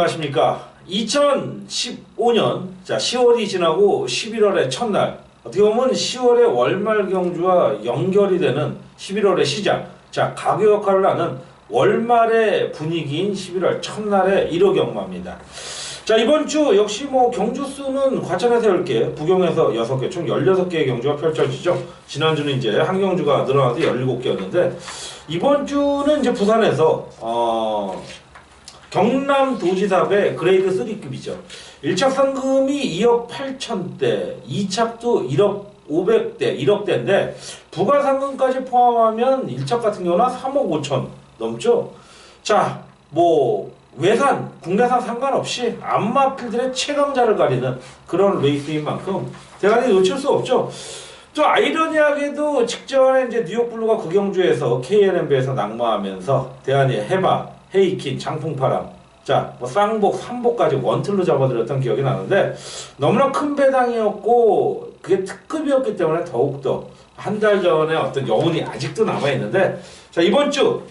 안녕하십니까? 2015년 자 10월이 지나고 11월의 첫날 어떻게 보면 10월의 월말 경주와 연결이 되는 11월의 시작 자 가교 역할을 하는 월말의 분위기인 11월 첫날의 1호 경마입니다. 자 이번 주 역시 뭐 경주 수는 과천에서 10개, 부경에서 6개, 총 16개의 경주가 펼쳐지죠. 지난주는 이제 한 경주가 늘어나서 17개였는데 이번 주는 이제 부산에서 어 경남 도지사배 그레이드 3급이죠. 1착 상금이 2억 8천대, 2착도 1억 500대, 1억대인데 부가 상금까지 포함하면 1착 같은 경우는 3억 5천 넘죠. 자, 뭐 외산, 국내산 상관없이 안마필들의 최강자를 가리는 그런 레이스인 만큼 대단히 놓칠 수 없죠. 또 아이러니하게도 직전에 이제 뉴욕 블루가 국영주에서 KNMB에서 낙마하면서 대한이 해바, 헤이킨, 장풍파람, 자, 뭐 쌍복, 삼복까지 원틀로 잡아들였던 기억이 나는데 너무나 큰 배당이었고 그게 특급이었기 때문에 더욱더 한 달 전에 어떤 여운이 아직도 남아 있는데 자 이번 주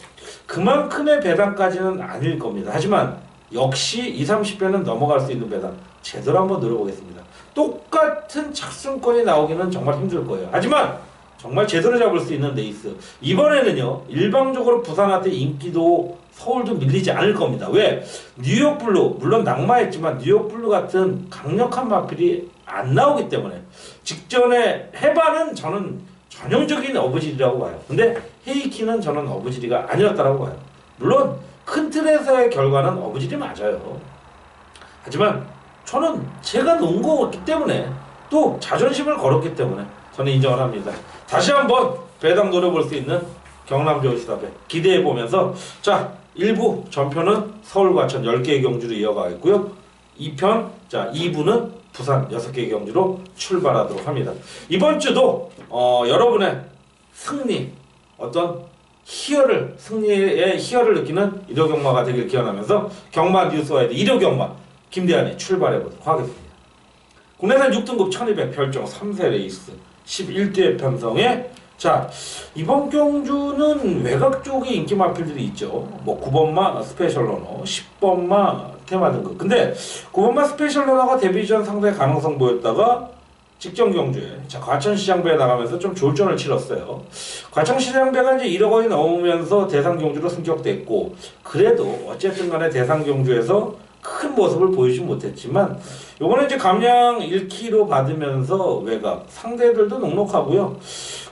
그만큼의 배당까지는 아닐 겁니다. 하지만 역시 20, 30배는 넘어갈 수 있는 배당 제대로 한번 노려보겠습니다. 똑같은 착순권이 나오기는 정말 힘들 거예요. 하지만 정말 제대로 잡을 수 있는 레이스 이번에는요 일방적으로 부산한테 인기도 서울도 밀리지 않을 겁니다. 왜? 뉴욕 블루 물론 낙마했지만 뉴욕 블루 같은 강력한 마필이 안 나오기 때문에 직전에 해바는 저는 전형적인 어부질이라고 봐요. 근데 헤이키는 저는 어부질이가 아니었다라고 봐요. 물론 큰 틀에서의 결과는 어부질이 맞아요. 하지만 저는 제가 놓은 거기 때문에 또 자존심을 걸었기 때문에 저는 인정을 합니다. 다시 한번 배당 노려볼 수 있는 경남저수사배 기대해 보면서 자 1부 전편은 서울 과천 10개의 경주로 이어가겠고요. 2편 자 2부는 부산 6개의 경주로 출발하도록 합니다. 이번 주도 어, 여러분의 승리 어떤 희열을 승리의 희열을 느끼는 일요 경마가 되길 기원하면서 경마 뉴스와의 일요 경마 김대한이 출발해 보도록 하겠습니다. 국내산 6등급 1200 별정 3세 레이스 11대 편성에 자 이번 경주는 외곽 쪽에 인기 마필들이 있죠. 뭐 9번마 스페셜 러너, 10번마 테마 등급. 근데 9번마 스페셜 러너가 데뷔 전 상당히 가능성 보였다가 직전 경주에 자 과천시장배에 나가면서 좀 졸전을 치렀어요. 과천시장배가 이제 1억 원이 넘으면서 대상 경주로 승격됐고 그래도 어쨌든 간에 대상 경주에서 큰 모습을 보이지 못했지만 요번에 이제 감량 1kg 받으면서 외곽 상대들도 넉넉하고요.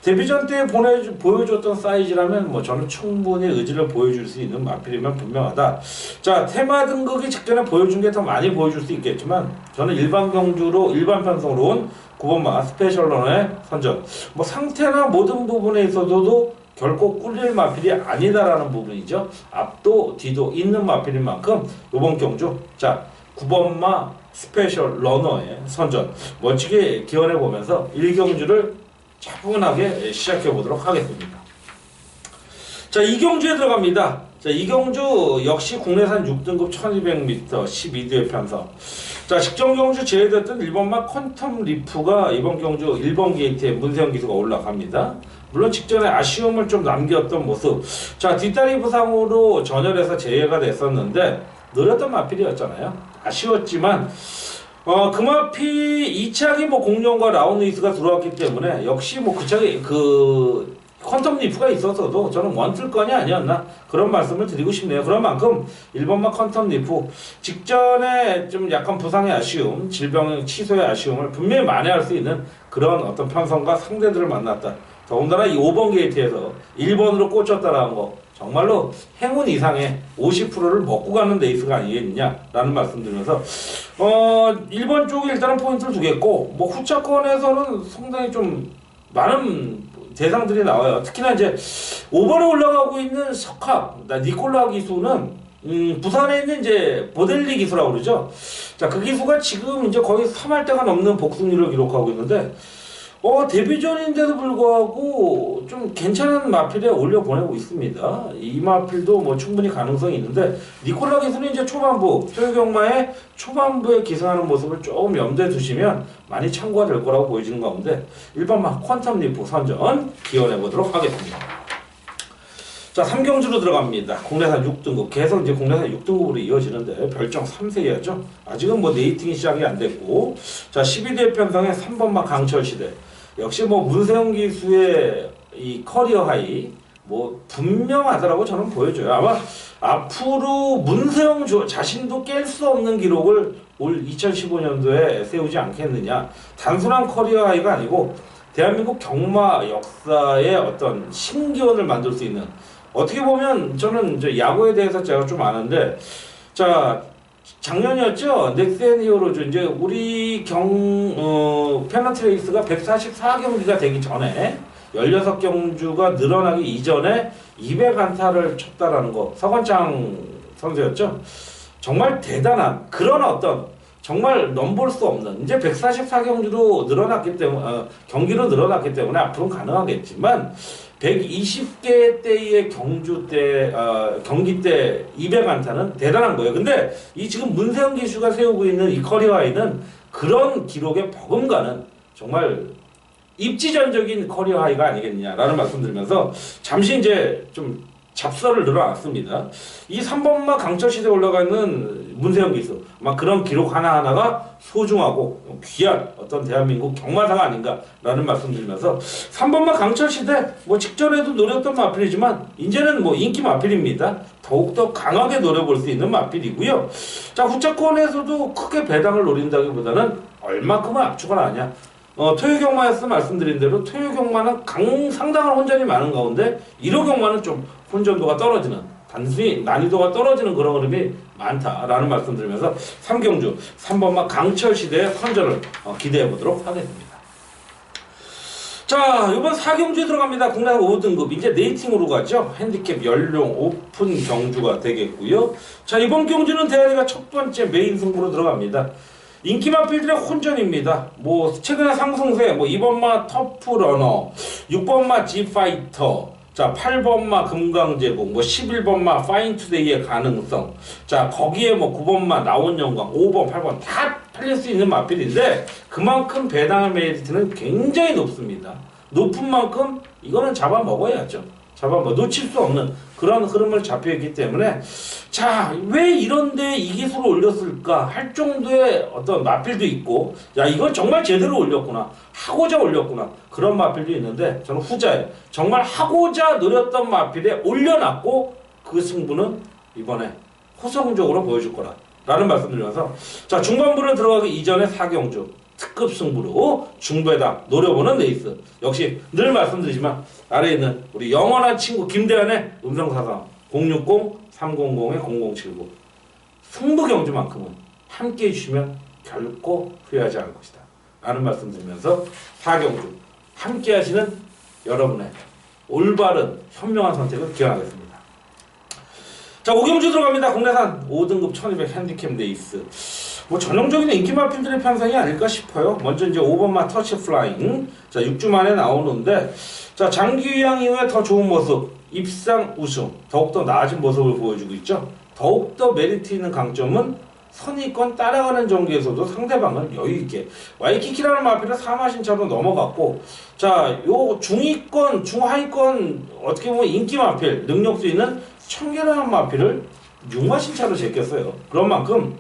데뷔전 때 보내 보여줬던 사이즈라면 뭐 저는 충분히 의지를 보여줄 수 있는 마필이면 분명하다. 자 테마 등극이 직전에 보여준 게 더 많이 보여줄 수 있겠지만 저는 일반 경주로 일반 편성으로 온 9번마 스페셜런의 선전 뭐 상태나 모든 부분에 있어서도 결코 꿀릴 마필이 아니다라는 부분이죠. 앞도 뒤도 있는 마필인 만큼 이번 경주 자 9번마 스페셜 러너의 선전 멋지게 기원해 보면서 1경주를 차분하게 시작해 보도록 하겠습니다. 자, 이경주에 들어갑니다. 자, 이경주 역시 국내산 6등급 1200m 12대 편성. 자, 직전 경주 제외됐던 1번마 퀀텀 리프가 이번 경주 1번 게이트에 문세영 기수가 올라갑니다. 물론 직전에 아쉬움을 좀 남겼던 모습. 자, 뒷다리 부상으로 전열에서 제외가 됐었는데 느렸던 마필이었잖아요. 아쉬웠지만 어, 그 마피 2착이 뭐 공룡과 라운이스가 들어왔기 때문에 역시 뭐 그 차기 그 퀀텀 리프가 있었어도 저는 원틀건이 아니었나 그런 말씀을 드리고 싶네요. 그런 만큼 1번마 퀀텀 리프 직전에 좀 약간 부상의 아쉬움, 질병 취소의 아쉬움을 분명히 만회할 수 있는 그런 어떤 편성과 상대들을 만났다. 더군다나 이 5번 게이트에서 1번으로 꽂혔다라는 거 정말로 행운 이상의 50%를 먹고 가는 레이스가 아니겠느냐라는 말씀드리면서 어 1번 쪽에 일단은 포인트를 두겠고 뭐 후차권에서는 상당히 좀 많은 대상들이 나와요. 특히나 이제 5번에 올라가고 있는 석합, 니콜라 기수는 음, 부산에 있는 이제 보델리 기수라고 그러죠. 자, 그 기수가 지금 이제 거의 3할 대가 넘는 복승률을 기록하고 있는데 어, 데뷔전인데도 불구하고 좀 괜찮은 마필에 올려 보내고 있습니다. 이 마필도 뭐 충분히 가능성이 있는데 니콜라 기수는 이제 초반부 효경마의 초반부에 기승하는 모습을 조금 염두에 두시면 많이 참고가 될 거라고 보여지는 가운데 일반마 퀀텀 리프 선전 기원해 보도록 하겠습니다. 자, 3경주로 들어갑니다. 국내산 6등급. 계속 이제 국내산 6등급으로 이어지는데 별정 3세야죠. 아직은 뭐 네이팅이 시작이 안 됐고. 자, 12대 편성의 3번마 강철 시대. 역시 뭐 문세영 기수의 이 커리어 하이 뭐 분명하더라고 저는 보여줘요. 아마 앞으로 문세영 조- 자신도 깰 수 없는 기록을 올 2015년도에 세우지 않겠느냐. 단순한 커리어 하이가 아니고 대한민국 경마 역사의 어떤 신기원을 만들 수 있는 어떻게 보면 저는 이제 야구에 대해서 제가 좀 아는데 자 작년이었죠? 넥센 히어로즈 이제 우리 경 어, 페너트레이스가 144경기가 되기 전에 16경주가 늘어나기 이전에 200안타를 쳤다라는 거. 서건창 선수였죠? 정말 대단한 그런 어떤 정말 넘볼 수 없는 이제 144경기로 늘어났기 때문에 어, 경기로 늘어났기 때문에 앞으로는 가능하겠지만 120개 대의 경주 때 어, 경기 때 200안타는 대단한 거예요. 근데 이 지금 문세영 기수가 세우고 있는 이 커리어하이는 그런 기록에 버금가는 정말 입지전적인 커리어하이가 아니겠냐라는 말씀드리면서 잠시 이제 좀 잡설을 늘어놨습니다. 이 3번마 강철 시대에 올라가 있는 문세영 기수, 아마 그런 기록 하나하나가 소중하고 귀한 어떤 대한민국 경마사가 아닌가라는 말씀 드리면서 3번마 강철 시대 뭐 직전에도 노렸던 마필이지만 이제는 뭐 인기 마필입니다. 더욱더 강하게 노려볼 수 있는 마필이고요. 자 후차권에서도 크게 배당을 노린다기보다는 얼마큼은 압축을 하냐. 어, 토요경마에서 말씀드린 대로 토요경마는 강 상당한 혼전이 많은 가운데 1호 경마는 좀 혼전도가 떨어지는 단순히 난이도가 떨어지는 그런 흐름이 많다라는 말씀 드리면서 3경주 3번마 강철 시대의 선전을 어, 기대해 보도록 하겠습니다. 자, 이번 4경주에 들어갑니다. 국내 5등급. 이제 네이팅으로 가죠. 핸디캡 연령 오픈 경주가 되겠고요. 자, 이번 경주는 대한이가 첫 번째 메인 승부로 들어갑니다. 인기 마필들의 혼전입니다. 뭐 최근에 상승세, 뭐 2번마 터프러너, 6번마 지파이터, 자 8번마 금강제국, 뭐 11번마 파인투데이의 가능성, 자 거기에 뭐 9번마 나온 영광, 5번, 8번 다 팔릴 수 있는 마필인데 그만큼 배당의 메리트는 굉장히 높습니다. 높은 만큼 이거는 잡아 먹어야죠. 잡아 먹 놓칠 수 없는 그런 흐름을 잡혀있기 때문에 자 왜 이런데 이 기술을 올렸을까 할 정도의 어떤 마필도 있고 야 이건 정말 제대로 올렸구나 하고자 올렸구나 그런 마필도 있는데 저는 후자에 정말 하고자 노렸던 마필에 올려놨고 그 승부는 이번에 호성적으로 보여줄 거라 라는 말씀드리면서 자 중반부를 들어가기 이전에 사경주 특급 승부로 중배당 노려보는 레이스. 역시 늘 말씀드리지만 아래에 있는 우리 영원한 친구 김대한의 음성사상 060-300-0079 승부 경주만큼은 함께 해주시면 결코 후회하지 않을 것이다. 라는 말씀 드리면서 사경주 함께 하시는 여러분의 올바른 현명한 선택을 기원하겠습니다. 자 5경주 들어갑니다. 국내산 5등급 1200 핸디캡 레이스 뭐 전형적인 인기 마필들의 편성이 아닐까 싶어요. 먼저 이제 5번마 터치 플라잉. 자, 6주 만에 나오는데 자, 장기 유양 이후에 더 좋은 모습, 입상 우승, 더욱더 나아진 모습을 보여주고 있죠. 더욱더 메리트 있는 강점은 선의권 따라가는 정도에서도 상대방을 여유 있게 와이키키라는 마필을 사마신 차로 넘어갔고 자, 요 중위권, 중하위권 어떻게 보면 인기 마필, 능력수 있는 청결한 마필을 융마신 차로 제꼈어요. 그런 만큼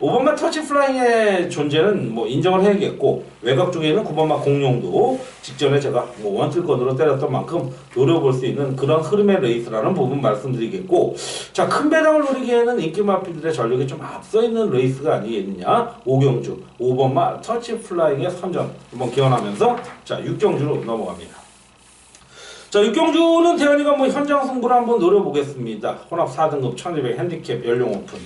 5번마 터치 플라잉의 존재는 뭐 인정을 해야겠고 외곽 쪽에는 9번마 공룡도 직전에 제가 뭐 원틀건으로 때렸던 만큼 노려볼 수 있는 그런 흐름의 레이스라는 부분 말씀드리겠고 자 큰 배당을 노리기에는 인기 마필들의 전력이 좀 앞서 있는 레이스가 아니겠느냐 오경주 5번마 터치 플라잉의 선전 한번 기원하면서 자 6경주로 넘어갑니다. 자, 육경주는 대현이가 뭐 현장 승부를 한번 노려보겠습니다. 혼합 4등급 1200 핸디캡 연령 오픈.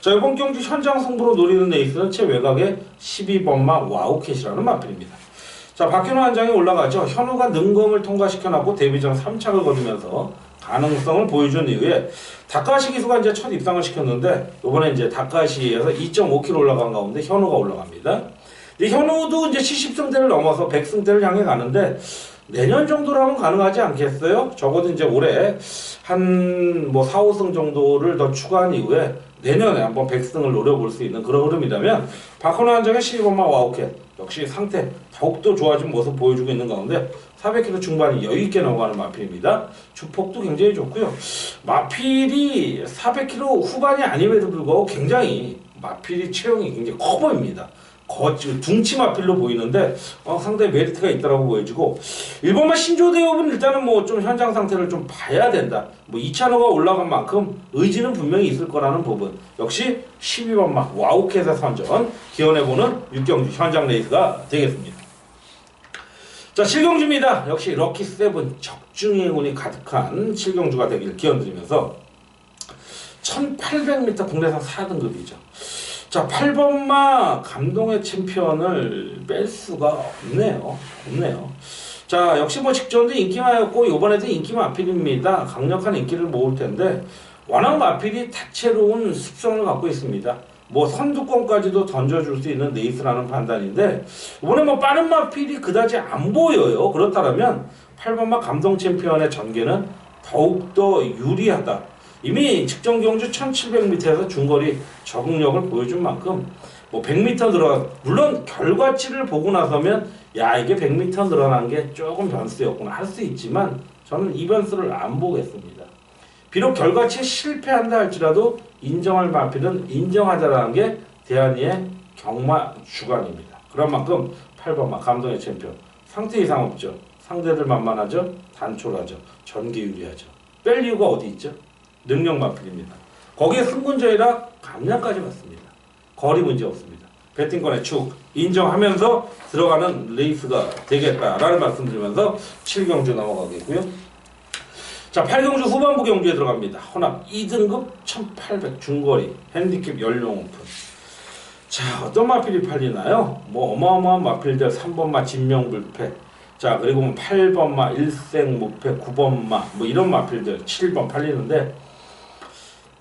자, 이번 경주 현장 승부로 노리는 레이스는 최외곽의 12번마 와우캣이라는 마필입니다. 자, 박현우 한장이 올라가죠. 현우가 능검을 통과시켜놨고 데뷔전 3착을 거두면서 가능성을 보여준 이후에 다카시 기수가 이제 첫 입상을 시켰는데 이번에 이제 다카시에서 2.5km 올라간 가운데 현우가 올라갑니다. 이 현우도 이제 70승대를 넘어서 100승대를 향해 가는데 내년 정도라면 가능하지 않겠어요? 적어도 이제 올해 한 뭐 4, 5승 정도를 더 추가한 이후에 내년에 한번 100승을 노려볼 수 있는 그런 흐름이라면 박헌호 한정의 12번마 와우캣 역시 상태 더욱더 좋아진 모습 보여주고 있는 가운데 400km 중반이 여유 있게 넘어가는 마필입니다. 주폭도 굉장히 좋고요. 마필이 400km 후반이 아님에도 불구하고 굉장히 마필이 체형이 굉장히 커 보입니다. 거, 둥치 마필로 보이는데 어, 상당히 메리트가 있다고 보여지고 일본만 신조 대업은 일단은 뭐 좀 현장 상태를 좀 봐야 된다. 뭐 이찬호가 올라간 만큼 의지는 분명히 있을 거라는 부분. 역시 12번마 와우켓의 선전 기원해보는 육경주 현장 레이스가 되겠습니다. 자 실경주입니다. 역시 럭키 세븐 적중의 운이 가득한 실경주가 되길 기원드리면서 1800m 국내산 4등급이죠. 자 8번마 감동의 챔피언을 뺄 수가 없네요. 없네요. 자 역시 뭐 직전도 인기마였고 이번에도 인기 마필입니다. 강력한 인기를 모을 텐데 워낙 마필이 다채로운 습성을 갖고 있습니다. 뭐 선두권까지도 던져줄 수 있는 레이스라는 판단인데 이번에 뭐 빠른 마필이 그다지 안 보여요. 그렇다면 8번마 감동 챔피언의 전개는 더욱더 유리하다. 이미 측정 경주 1700m에서 중거리 적응력을 보여준 만큼 뭐 100m 늘어 물론 결과치를 보고 나서면 야 이게 100m 늘어난 게 조금 변수였구나 할 수 있지만 저는 이 변수를 안 보겠습니다. 비록 결과치에 실패한다 할지라도 인정할 마필은 인정하자라는 게 대한이의 경마 주관입니다. 그런 만큼 8번마 감동의 챔피언 상태 이상 없죠. 상대들 만만하죠. 단촐하죠. 전개 유리하죠. 뺄 이유가 어디 있죠? 능력 마필입니다. 거기에 승군저이라 감량까지 받습니다. 거리 문제 없습니다. 배팅권의 축 인정하면서 들어가는 레이스가 되겠다라는 말씀드리면서 7경주 넘어가겠고요. 자, 8경주 후반부 경주에 들어갑니다. 혼합 2등급 1800 중거리 핸디캡 연령 오픈. 자, 어떤 마필이 팔리나요? 뭐 어마어마한 마필들 3번마 진명불패. 자, 그리고 뭐 8번마 일생무패, 9번마 뭐 이런 마필들 7번 팔리는데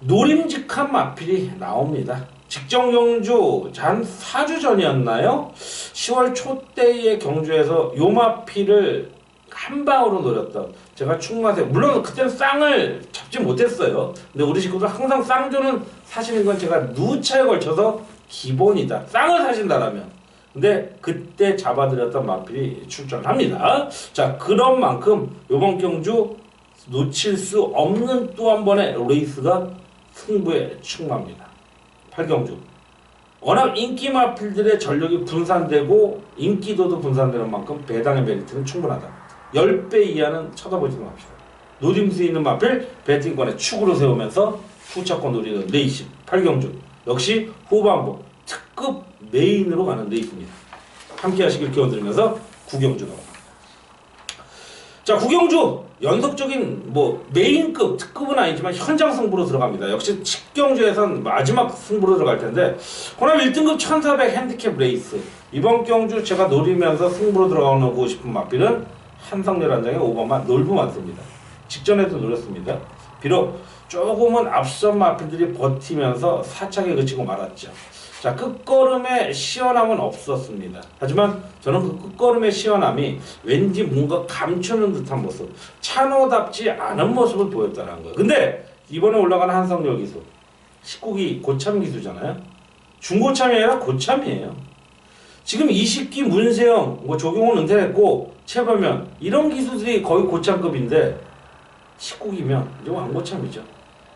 노림직한 마필이 나옵니다. 직전 경주 한 4주 전이었나요? 10월 초때의 경주에서 요 마필을 한 방으로 노렸던 제가 충마세 물론 그때는 쌍을 잡지 못했어요. 근데 우리 식구들 항상 쌍조는 사시는 건 제가 누차에 걸쳐서 기본이다. 쌍을 사신다라면. 근데 그때 잡아드렸던 마필이 출전합니다. 자 그런 만큼 요번 경주 놓칠 수 없는 또 한 번의 레이스가 승부에 충마합니다. 8경주. 워낙 인기 마필들의 전력이 분산되고 인기도도 분산되는 만큼 배당의 메리트는 충분하다. 10배 이하는 쳐다보지도 맙시다. 노림수 있는 마필 배팅권에 축으로 세우면서 후차권 노리는 레이시 8경주. 역시 후반부 특급 메인으로 가는 레이스입니다. 함께 하시길 기원드리면서 구경주 넘어갑니다. 자, 구경주 연속적인 뭐 메인급 특급은 아니지만 현장 승부로 들어갑니다. 역시 직경주에선 마지막 승부로 들어갈 텐데 호남 1등급 1400 핸디캡 레이스 이번 경주 제가 노리면서 승부로 들어가고 싶은 마필은 한성렬 한장의 5번만 놀부 많습니다. 직전에도 노렸습니다. 비록 조금은 앞선 마필들이 버티면서 사차게 그치고 말았죠. 자 끝걸음의 시원함은 없었습니다. 하지만 저는 그 끝걸음의 시원함이 왠지 뭔가 감추는 듯한 모습, 찬호답지 않은 모습을 보였다는 거예요. 근데 이번에 올라간 한성열 기수, 19기 고참 기수잖아요. 중고참이 아니라 고참이에요. 지금 20기 문세영, 뭐 조경호는 은퇴했고 최범현 이런 기수들이 거의 고참급인데 19기면 이제 왕고참이죠.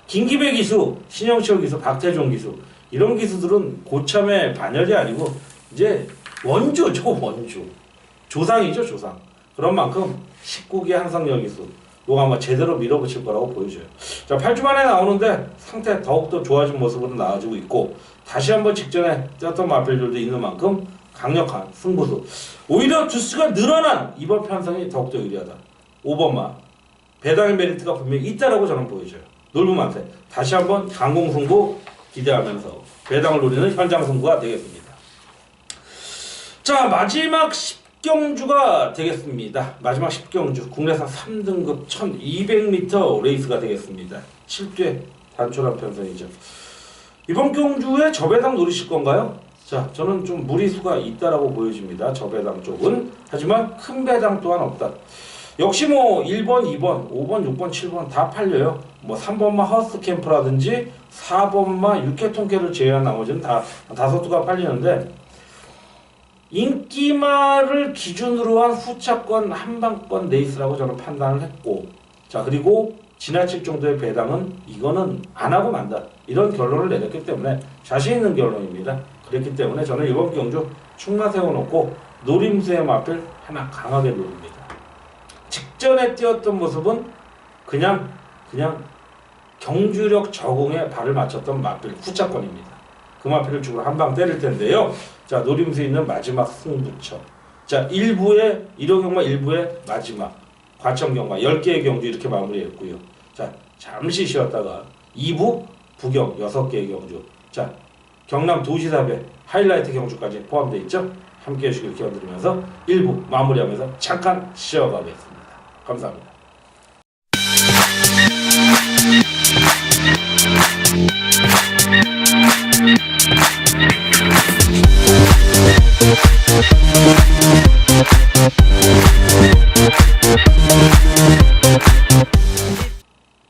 김기배 기수, 신영철 기수, 박태종 기수 이런 기수들은 고참의 반열이 아니고 이제 원조죠 원조. 조상이죠 조상. 그런 만큼 19기 한상열 기수 요거 아마 제대로 밀어붙일 거라고 보여져요. 자 8주 만에 나오는데 상태 더욱더 좋아진 모습으로 나와지고 있고 다시 한번 직전에 뛰었던 마필들도 있는 만큼 강력한 승부수. 오히려 주스가 늘어난 이번 편성이 더욱더 유리하다. 5번마. 배당의 메리트가 분명히 있다라고 저는 보여져요. 놀부만테 다시 한번 강공승부 기대하면서 배당을 노리는 현장 승부가 되겠습니다. 자 마지막 10경주가 되겠습니다. 마지막 10경주 국내산 3등급 1200m 레이스가 되겠습니다. 7대 단촐한 편성이죠. 이번 경주에 저배당 노리실 건가요? 자 저는 좀 무리수가 있다라고 보여집니다. 저배당 쪽은 하지만 큰 배당 또한 없다. 역시 뭐 1번, 2번, 5번, 6번, 7번 다 팔려요. 뭐 3번만 허스 캠프라든지 4번만 육회 통계를 제외한 나머지는 다 다섯 두가 팔리는데 인기말을 기준으로 한 후차권 한방권 레이스라고 저는 판단을 했고 자 그리고 지나칠 정도의 배당은 이거는 안 하고 만다 이런 결론을 내렸기 때문에 자신 있는 결론입니다. 그랬기 때문에 저는 이번 경주 충마 세워놓고 노림수의 맛을 하나 강하게 노립니다. 직전에 뛰었던 모습은 그냥 그냥 경주력 적응에 발을 맞췄던 마필 후차권입니다. 그 마필을 죽으로 한 방 때릴 텐데요. 자 노림수에 있는 마지막 승부처. 자 1부의 1호 경마 1부의 마지막 과천 경마 10개의 경주 이렇게 마무리했고요. 자 잠시 쉬었다가 2부 부경 6개의 경주. 자 경남 도시사배 하이라이트 경주까지 포함되어 있죠. 함께 해주시길 기원드리면서 1부 마무리하면서 잠깐 쉬어가겠습니다. 감사합니다.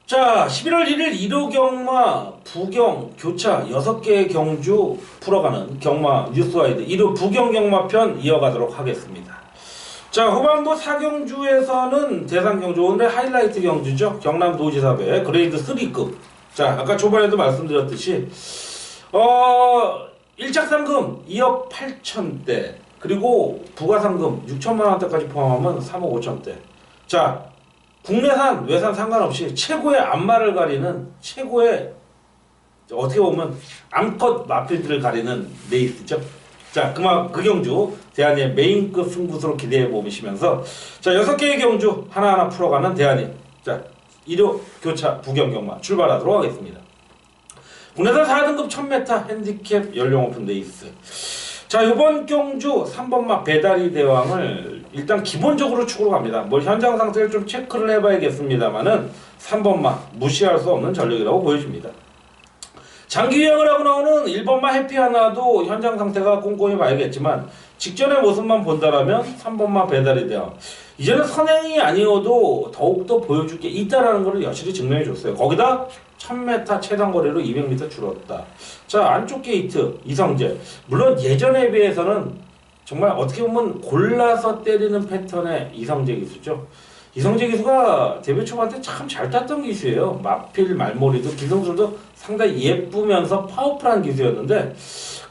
자, 11월 1일 1호 경마 부경 교차 6개의 경주 풀어가는 경마 뉴스와이드 1호 부경 경마편 이어가도록 하겠습니다. 자, 후반부 4경주에서는 대상 경주 오늘의 하이라이트 경주죠. 경남 도지사배 그레이드 3급. 자, 아까 초반에도 말씀드렸듯이 어, 1작 상금 2억 8천대 그리고 부가 상금 6천만 원대까지 포함하면 3억 5천대. 자, 국내산 외산 상관없이 최고의 안마를 가리는 최고의 어떻게 보면 암컷 마필들을 가리는 레이스죠. 자, 그만 그 경주 대한의 메인급 승부수로 기대해 보시면서 자 여섯 개의 경주 하나하나 풀어가는 대한이 자 1호 교차 부경 경마 출발하도록 하겠습니다. 국내산 4등급 1000m 핸디캡 연령 오픈 레이스. 자 이번 경주 3번마 배다리 대왕을 일단 기본적으로 축으로 갑니다. 뭐 현장 상태를 좀 체크를 해봐야겠습니다만은 3번마 무시할 수 없는 전력이라고 보여집니다. 장기 유행을 하고 나오는 1번마 해피 하나도 현장 상태가 꼼꼼히 봐야겠지만 직전의 모습만 본다라면 3번마 배달이 돼요. 이제는 선행이 아니어도 더욱더 보여줄 게 있다라는 것을 여실히 증명해 줬어요. 거기다 1000m 최단 거리로 200m 줄었다. 자 안쪽 게이트 이성재 물론 예전에 비해서는 정말 어떻게 보면 골라서 때리는 패턴의 이성재 기수죠. 이성재 기수가 데뷔 초반 때 참잘 땄던 기수예요. 마필 말머리도 기성술도 상당히 예쁘면서 파워풀한 기수였는데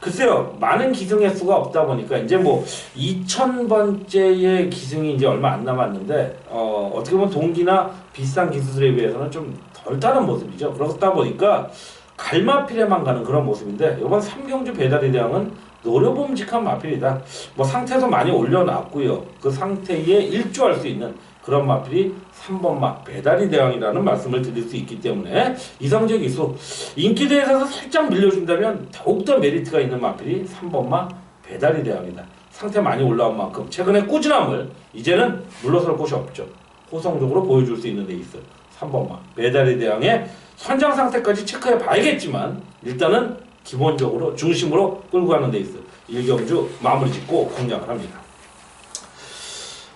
글쎄요 많은 기승의 수가 없다 보니까 이제 뭐 2,000번째의 기승이 이제 얼마 안 남았는데 어, 어떻게 보면 동기나 비싼 기수들에 비해서는 좀덜 따는 모습이죠. 그렇다 보니까 갈마필에만 가는 그런 모습인데 이번 삼경주 배달의 대왕은 노려봄직한 마필이다. 뭐 상태도 많이 올려놨고요. 그 상태에 일조할 수 있는 그런 마필이 3번마 배달이 대왕이라는 말씀을 드릴 수 있기 때문에 이성재 기수 인기대회에서 살짝 밀려준다면 더욱더 메리트가 있는 마필이 3번마 배달이 대왕이다. 상태 많이 올라온 만큼 최근에 꾸준함을 이제는 물러설 곳이 없죠. 호성적으로 보여줄 수 있는 데 있어. 3번마 배달이 대왕의 현장 상태까지 체크해 봐야겠지만 일단은 기본적으로 중심으로 끌고 가는 데 있어. 일경주 마무리 짓고 공략을 합니다.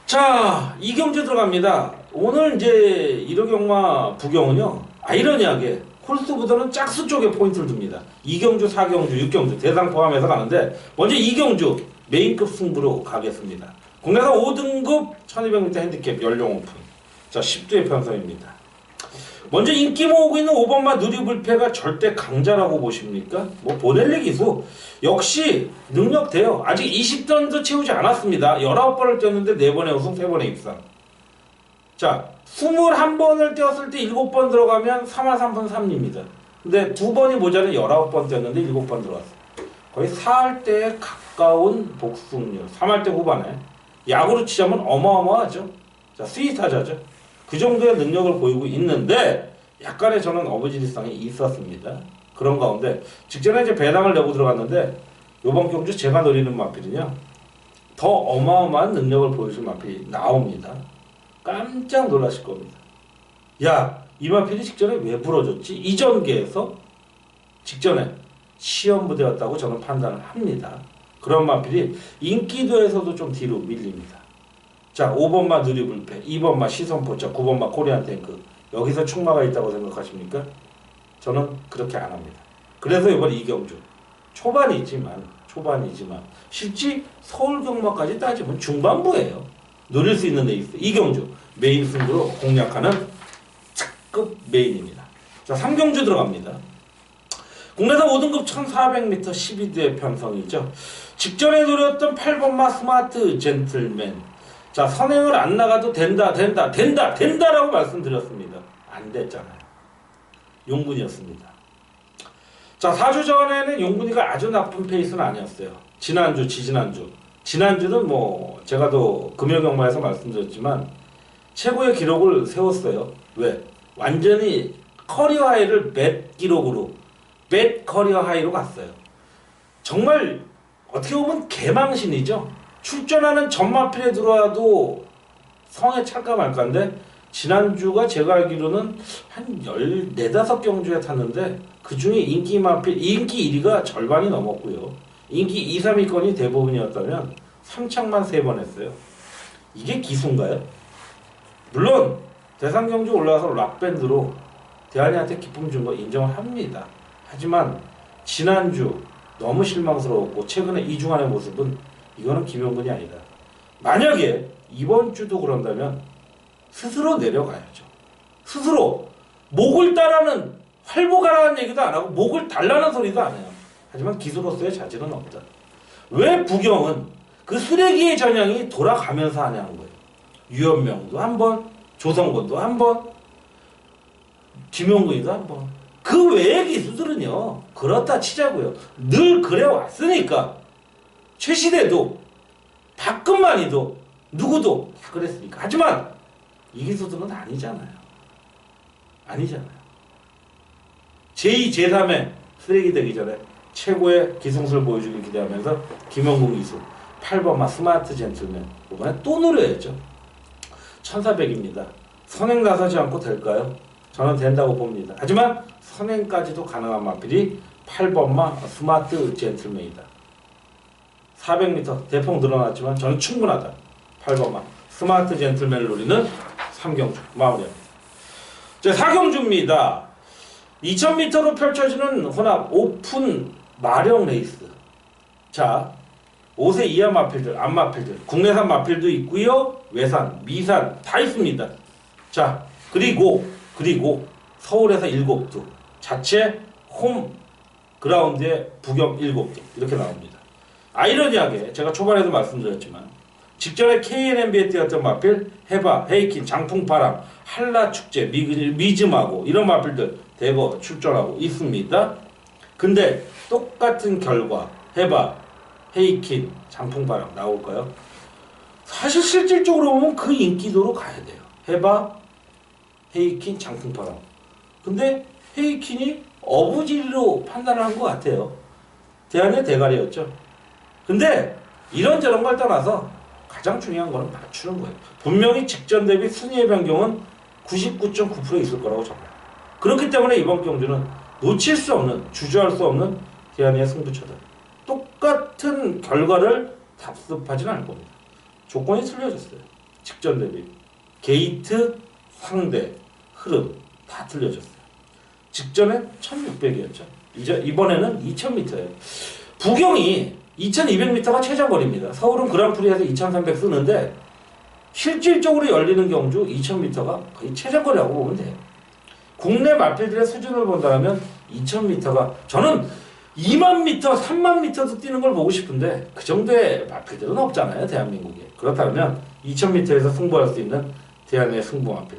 자, 이경주 들어갑니다. 오늘 이제 1호 경마 부경은요, 아이러니하게 홀수보다는 짝수 쪽에 포인트를 둡니다. 이경주, 사경주, 육경주, 대상 포함해서 가는데, 먼저 이경주 메인급 승부로 가겠습니다. 국내산 5등급 1200m 핸디캡 연령 오픈. 자, 10두의 편성입니다. 먼저 인기 모으고 있는 5번마 누리불패가 절대 강자라고 보십니까? 뭐 보넬리 기수 역시 능력 돼요. 아직 20단도 채우지 않았습니다. 19번을 뛰었는데 4번의 우승, 3번의 입상. 자, 21번을 뛰었을 때 7번 들어가면 3할 3분 3리입니다. 근데 두 번이 모자란 19번 뛰었는데 7번 들어왔어. 거의 4할 때에 가까운 복승률. 3할 때 후반에. 야구로 치자면 어마어마하죠. 자, 스윗타자죠. 그 정도의 능력을 보이고 있는데 약간의 저는 어버지리상이 있었습니다. 그런 가운데 직전에 이제 배당을 내고 들어갔는데 이번 경주 제가 노리는 마필은요 더 어마어마한 능력을 보여줄 마필이 나옵니다. 깜짝 놀라실 겁니다. 야, 이 마필이 직전에 왜 부러졌지? 이전계에서 직전에 시험 부대였다고 저는 판단을 합니다. 그런 마필이 인기도에서도 좀 뒤로 밀립니다. 자, 5번마 누리불패, 2번마 시선포차, 9번마 코리안 탱크. 여기서 충마가 있다고 생각하십니까? 저는 그렇게 안 합니다. 그래서 이번 이경주 초반이 있지만 초반이지만 실제 서울 경마까지 따지면 중반부예요. 노릴 수 있는 레이스 이경주 메인 승부로 공략하는 특급 메인입니다. 자 3경주 들어갑니다. 국내산 5등급 1400m 12대 편성이죠. 직전에 노렸던 8번마 스마트 젠틀맨. 자, 선행을 안 나가도 된다, 된다, 된다, 된다라고 말씀드렸습니다. 안 됐잖아요. 용군이었습니다. 자, 4주 전에는 용군이가 아주 나쁜 페이스는 아니었어요. 지난주, 지지난주. 지난주는 뭐, 제가 또 금요 경마에서 말씀드렸지만, 최고의 기록을 세웠어요. 왜? 완전히 커리어 하이를 맷 기록으로, 맷 커리어 하이로 갔어요. 정말 어떻게 보면 개망신이죠. 출전하는 전마필에 들어와도 성에 찰까 말 까인데 지난주가 제가 알기로는 한 14, 5경주에 탔는데 그중에 인기 마필 인기 1위가 절반이 넘었고요. 인기 2, 3위권이 대부분이었다면 3창만 3번 했어요. 이게 기수인가요? 물론 대상경주 올라와서 락밴드로 대한이한테 기쁨 준 거 인정을 합니다. 하지만 지난주 너무 실망스러웠고 최근에 이중환의 모습은 이거는 김용근이 아니다. 만약에 이번 주도 그런다면 스스로 내려가야죠. 스스로 목을 따라는 활보가라는 얘기도 안 하고 목을 달라는 소리도 안 해요. 하지만 기수로서의 자질은 없다. 왜 부경은 그 쓰레기의 전향이 돌아가면서 하냐는 거예요. 유현명도 한 번, 조성권도 한 번, 김용근이도 한 번. 그 외의 기수들은요 그렇다 치자고요. 늘 그래 왔으니까 최시대도 박근만이도 누구도 다 그랬으니까. 하지만 이 기수들은 아니잖아요. 아니잖아요. 제2, 제3의 쓰레기 되기 전에 최고의 기성수를 보여주길 기대하면서 김영국 기수 8번마 스마트 젠틀맨 이번에 또 노려야죠. 1400입니다. 선행 나서지 않고 될까요? 저는 된다고 봅니다. 하지만 선행까지도 가능한 마필이 8번마 스마트 젠틀맨이다. 400m 대폭 늘어났지만 저는 충분하다. 8번마 스마트 젠틀맨을 노리는 3경주 마무리합니다. 자, 4경주입니다. 2000m로 펼쳐지는 혼합 오픈 마령 레이스. 자, 5세 이하 마필들, 안 마필들, 국내산 마필도 있고요. 외산, 미산 다 있습니다. 자, 그리고 그리고 서울에서 7두, 자체 홈 그라운드에 부경 7두 이렇게 나옵니다. 아이러니하게 제가 초반에도 말씀드렸지만 직전에 KNNB에 뛰었던 마필 해바, 헤이킨, 장풍바람, 한라축제, 미즈마고 이런 마필들 대거 출전하고 있습니다. 근데 똑같은 결과 해바, 헤이킨, 장풍바람 나올까요? 사실 실질적으로 보면 그 인기도로 가야 돼요. 해바, 헤이킨, 장풍바람. 근데 헤이킨이 어부지리로 판단을 한 것 같아요. 대한의 대가리였죠. 근데 이런저런 걸 떠나서 가장 중요한 거는 맞추는 거예요. 분명히 직전 대비 순위의 변경은 99.9% 있을 거라고 정해요. 그렇기 때문에 이번 경주는 놓칠 수 없는, 주저할 수 없는 대한의 승부처다. 똑같은 결과를 답습하지는 않을 겁니다. 조건이 틀려졌어요. 직전 대비. 게이트, 상대, 흐름 다 틀려졌어요. 직전엔 1600이었죠. 이제 이번에는 2000m예요. 부경이 2200m가 최저거리입니다. 서울은 그랑프리에서 2300 쓰는데 실질적으로 열리는 경주 2000m가 거의 최저거리라고 보면 돼요. 국내 마필들의 수준을 본다면 2000m가 저는 2만 m, 3만 m도 뛰는 걸 보고 싶은데 그 정도의 마필들은 없잖아요 대한민국에 그렇다면 2000m에서 승부할 수 있는 대한의 승부 마필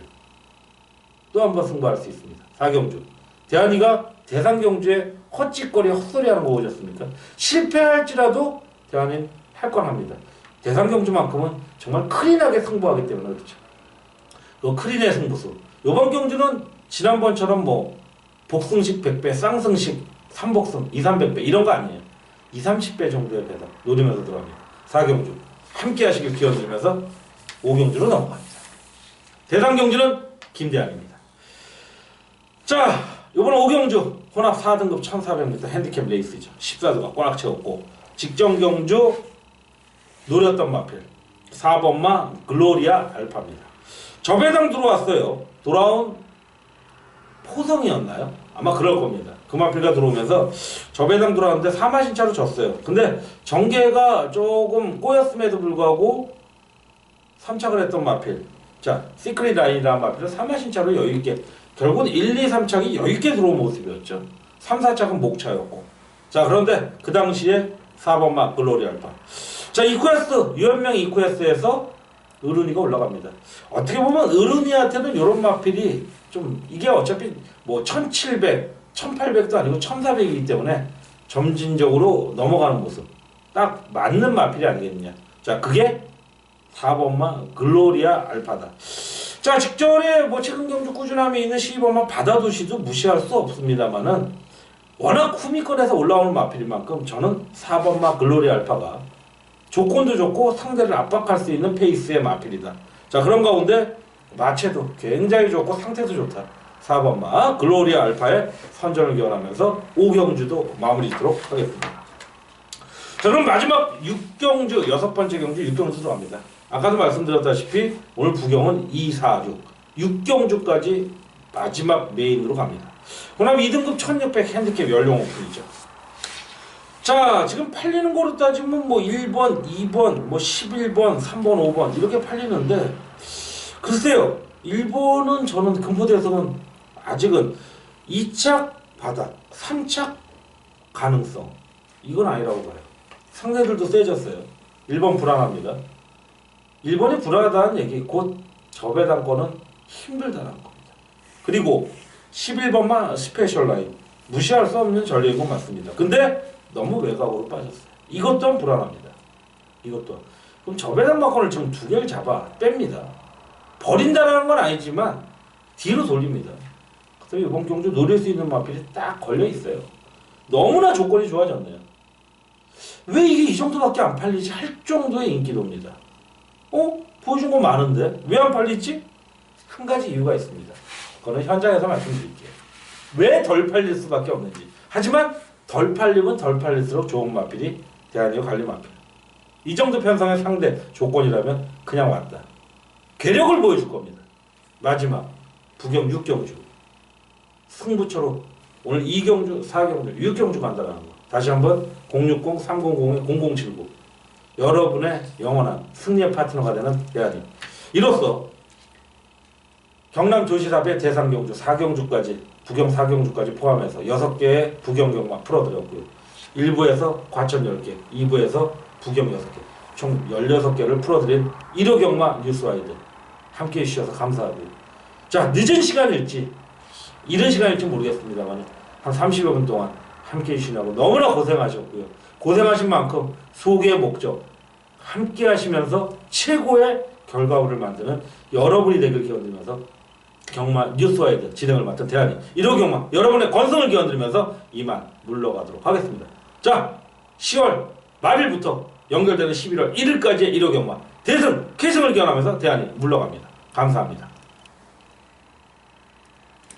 또 한 번 승부할 수 있습니다 4경주 대한이가 대상경주에 헛짓거리 헛소리하는 거 보셨습니까? 실패할지라도 대한이 할건 합니다. 대상 경주만큼은 정말 클린하게 승부하기 때문에 그렇죠. 그 클린의 승부수. 이번 경주는 지난번처럼 뭐 복승식 100배 쌍승식 3복승 2, 300배 이런 거 아니에요. 2, 30배 정도의 배당 노리면서 들어갑니다. 4경주. 함께 하시길 기원드리면서 5경주로 넘어갑니다. 대상 경주는 김대한입니다. 자 이번 5경주 혼합 4등급 1400m 핸디캡 레이스죠 14도가 꽉 채웠고 직전 경주 노렸던 마필 4번마 글로리아 알파입니다 저배당 들어왔어요 돌아온 포성이었나요? 아마 그럴 겁니다 그 마필가 들어오면서 저배당 들어왔는데 4마신 차로 졌어요. 근데 전개가 조금 꼬였음에도 불구하고 3착을 했던 마필. 자, 시크릿 라인이라는 마필은 3마신 차로 여유있게 결국은 1, 2, 3착이 여유있게 들어온 모습이었죠. 3, 4착은 목차였고. 자, 그런데 그 당시에 4번 마 글로리 알파. 자, 이쿠에스, 유연명 이쿠에스에서 어른이가 올라갑니다. 어떻게 보면 어른이한테는 이런 마필이 좀 이게 어차피 뭐 1700, 1800도 아니고 1400이기 때문에 점진적으로 넘어가는 모습. 딱 맞는 마필이 아니겠느냐. 자, 그게 4번마 글로리아 알파다. 자, 직전에 뭐 최근 경주 꾸준함이 있는 12번마 바다도시도 무시할 수 없습니다만은 워낙 후미권에서 올라오는 마필인 만큼 저는 4번마 글로리아 알파가 조건도 좋고 상대를 압박할 수 있는 페이스의 마필이다. 자, 그런 가운데 마체도 굉장히 좋고 상태도 좋다. 4번마 글로리아 알파의 선전을 기원하면서 5경주도 마무리 짓도록 하겠습니다. 자, 그럼 마지막 6경주, 여섯 번째 경주 6경주 들어갑니다. 아까도 말씀드렸다시피 오늘 부경은 2, 4, 6, 6경주까지 마지막 메인으로 갑니다. 그 다음 2등급 1600 핸디캡 연령 오픈이죠. 자, 지금 팔리는 거로 따지면 뭐 1번, 2번, 뭐 11번, 3번, 5번 이렇게 팔리는데 글쎄요. 1번은 저는 금포대에서는 아직은 2착 바닥, 3착 가능성 이건 아니라고 봐요. 상대들도 세졌어요. 1번 불안합니다. 1번이 불안하다는 얘기 곧 저배당권은 힘들다는 겁니다. 그리고 11번만 스페셜 라인 무시할 수 없는 것 맞습니다. 근데 너무 외곽으로 빠졌어요. 이것 또한 불안합니다. 이것 또한. 그럼 저배당권을 지금 두 개를 잡아 뺍니다. 버린다라는 건 아니지만 뒤로 돌립니다. 그래서 이번 경주 노릴 수 있는 마필이 딱 걸려 있어요. 너무나 조건이 좋아졌네요. 왜 이게 이 정도밖에 안 팔리지 할 정도의 인기도입니다. 어? 보여준 거 많은데 왜 안 팔리지? 한 가지 이유가 있습니다. 그거는 현장에서 말씀드릴게요. 왜 덜 팔릴 수밖에 없는지. 하지만 덜 팔리면 덜 팔릴수록 좋은 마필이 대한민국 관리 마필. 이 정도 편성의 상대 조건이라면 그냥 왔다. 괴력을 보여줄 겁니다. 마지막 부경 6경주 승부처로 오늘 2경주, 4경주, 6경주 간다라는 거. 다시 한번 060, 300에 0079 여러분의 영원한 승리의 파트너가 되는 대한이 이로써 경남 도시사의 대상경주 4경주까지 부경 4경주까지 포함해서 6개의 부경 경마 풀어드렸고요. 1부에서 과천 10개, 2부에서 부경 6개, 총 16개를 풀어드린 1호 경마 뉴스와이드 함께해 주셔서 감사하고요. 자, 늦은 시간일지 이른 시간일지 모르겠습니다만 한 30여 분 동안 함께해 주시냐고 너무나 고생하셨고요. 고생하신 만큼 소개의 목적 함께 하시면서 최고의 결과물을 만드는 여러분이 되길 기원드리면서 경마 뉴스와이드 진행을 맡은 대한이 1호 경마 여러분의 건성을 기원드리면서 이만 물러가도록 하겠습니다. 자, 10월 말일부터 연결되는 11월 1일까지의 1호 경마 대승, 캐승을 기원하면서 대한이 물러갑니다. 감사합니다.